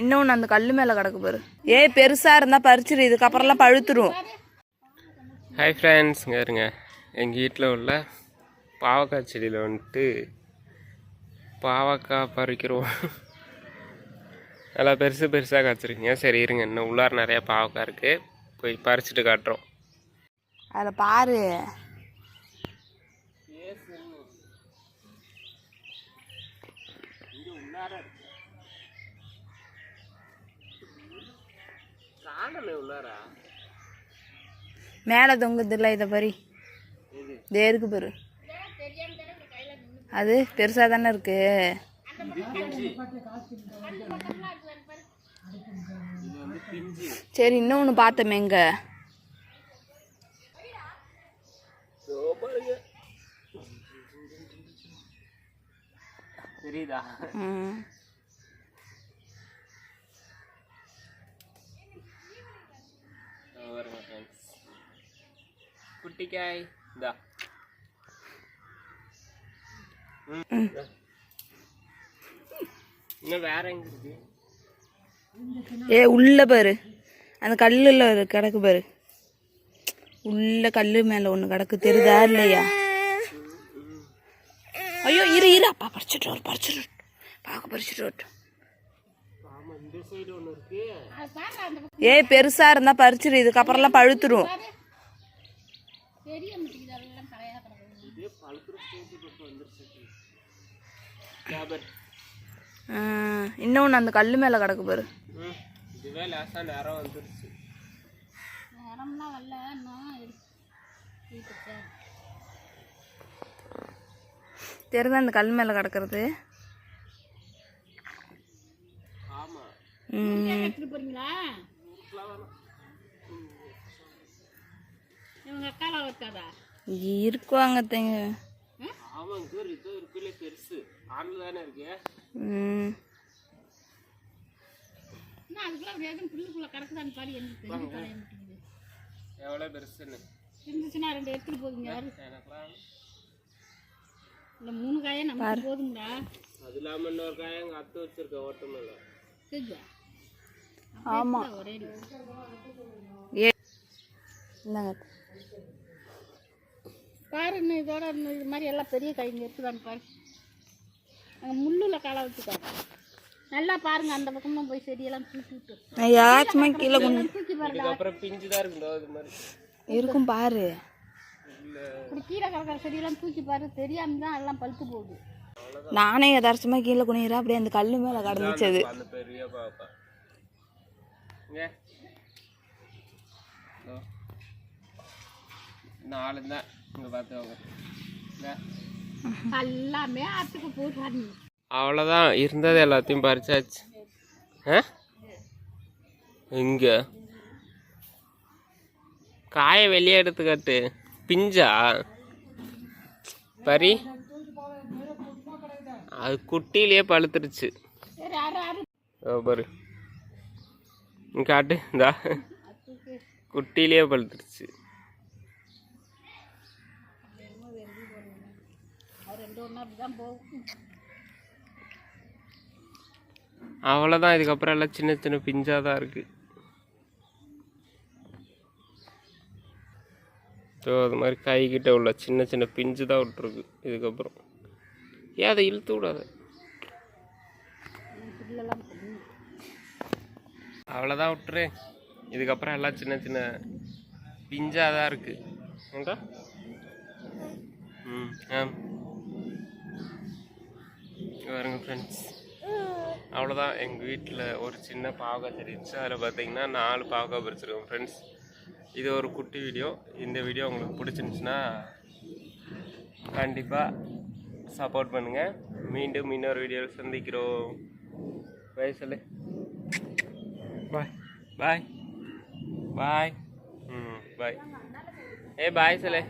இன்னொன்று அந்த கல் மேலே கிடக்கு பாரு. ஏய் பெருசாக இருந்தால் பறிச்சிரு இதுக்கப்புறம்லாம் பழுத்துரும். ஹாய் ஃப்ரெண்ட்ஸ் இங்கே இருங்க. எங்கள் வீட்டில் உள்ள பாவக்காய் செடியில் வந்துட்டு பாவக்காய் பறிக்கிறோம். நல்லா பெருசு பெருசாக காய்ச்சிருக்கீங்க. சரி இருங்க. இன்னும் உள்ளார நிறையா பாவக்காய் இருக்குது போய் பறிச்சுட்டு காட்டுறோம். அதில் பாரு. உள்ளாரா மேலே தொங்குதில்ல இதை பறி. இதே இருக்கு பாரு. அது பெருசாக தானே இருக்கு. சரி இன்னொன்று பார்த்தோமே எங்க தெரியுதா ம். வருங்க ஃப்ரெண்ட்ஸ் குட்டிக்காய் இந்தா. இன்னும் வேற எங்க இருக்கு? ஏ உள்ள பாரு. அந்த கல்லில் கிடக்கு பாரு. உள்ள கல்லு மேலே ஒன்று கிடக்கு. தெரியுதா இல்லையா? ஐயோ இரு இரு. அப்பா பறிச்சுட்டு வரும் பறிச்சுட்டு. பார்க்க பறிச்சுட்டு வரட்டும் ஏய் பெருசா இருந்தா பறிச்சிரு. இதுக்கப்புறம்லாம் பழுத்துரும். இதே பழுக்கிற ஸ்டேஜ் இப்போ வந்துருச்சு. கேபர். ஆ, இன்னொன்று அந்த கல்லு மேலே கிடக்கு பாரு. இதுவே லேசாக நேரம் வந்துருச்சு. தெரியுதா அந்த கல் மேலே கிடக்கிறது ஆமா ம். இருக்குவாங்க தேங்க ஆமா இங்க ஒரு இது இருக்குல்ல பெருசு. ஆண்ல தானே இருக்கு ம். எவ்வளோ பெருசுன்னு. இருந்துச்சுன்னா ரெண்டு எடுத்துட்டு போதுங்க எனக்குலாம் இந்த மூணு காயே நமக்கு போதுங்களா அது இல்லாமல் இன்னொரு காய் எங்கள் அத்தை வச்சிருக்க ஓட்டு மேலே. சரிங்க ஆமா. ஒரே இந்தாங்க. பாரு இன்னும் இதோட இன்னும் இது மாதிரி எல்லாம் பெரிய காய்ங்க இருக்குதான்னு பாரு. அங்கே முள்ளுல களை வச்சுக்காரு நல்லா பாருங்க அந்த பக்கமும் போய் செடியெல்லாம் தூக்கி விட்டு நான் யாச்சுமே கீழே கொண்டு தூக்கி பாருங்க இதுக்கப்புறம் பிஞ்சு தான் இருக்குண்டோ அது மாதிரி. இருக்கும் பாரு. இப்படி கீழே கிடக்கிற செடியெல்லாம் தூக்கி பாரு தெரியாம தான் எல்லாம் பழுத்து போகுது. நானே எதார்த்தமா கீழே குனிகிறேன் அப்படியே அந்த கல்லு மேலே கடந்துச்சு அது அந்த பெரிய பாப்பா இங்க இதோ. நாலு தான் இங்கே பார்த்துக்கோங்க. எல்லாமே ஆற்றுக்கு போட்டு அவ்வளோதான் இருந்தது எல்லாத்தையும் பறிச்சாச்சு. ஆ? இங்க. காயை வெளியே எடுத்து கட்டு பிஞ்சா? பரி அது குட்டிலேயே பழுத்துருச்சு. பாரு. இங்க காட்டு. இந்தா. குட்டிலேயே பழுத்துருச்சு ரெண்டு ஒன்றா அப்படி தான் போகும். அவ்வளோதான் இதுக்கப்புறம் எல்லாம் சின்ன சின்ன பிஞ்சாக தான் இருக்கு. ஸோ அது மாதிரி கைக்கிட்ட உள்ள சின்ன சின்ன பிஞ்சு தான் விட்டுருக்கு. இதுக்கப்புறம். ஏன் அதை இழுத்து விடாத? அவ்வளோதான் விட்டுரு. இதுக்கப்புறம் எல்லாம் சின்ன சின்ன பிஞ்சாக தான் இருக்கு. ஏண்டா ம் ஆ வருங்க ஃப்ரெண்ட்ஸ் அவ்வளோதான் எங்கள் வீட்டில் ஒரு சின்ன பாவக்காய் செடி அதில் பார்த்தீங்கன்னா நாலு பாவக்காய் பறிச்சிருக்கோம் ஃப்ரெண்ட்ஸ் இது ஒரு குட்டி வீடியோ இந்த வீடியோ உங்களுக்கு பிடிச்சிருந்துச்சுன்னா கண்டிப்பாக சப்போர்ட் பண்ணுங்கள் மீண்டும் இன்னொரு வீடியோவில் சந்திக்கிறோம். பாய் சொல்லு. பாய் பாய் பாய் ம் பாய் ஏ பாய் சொல்லு.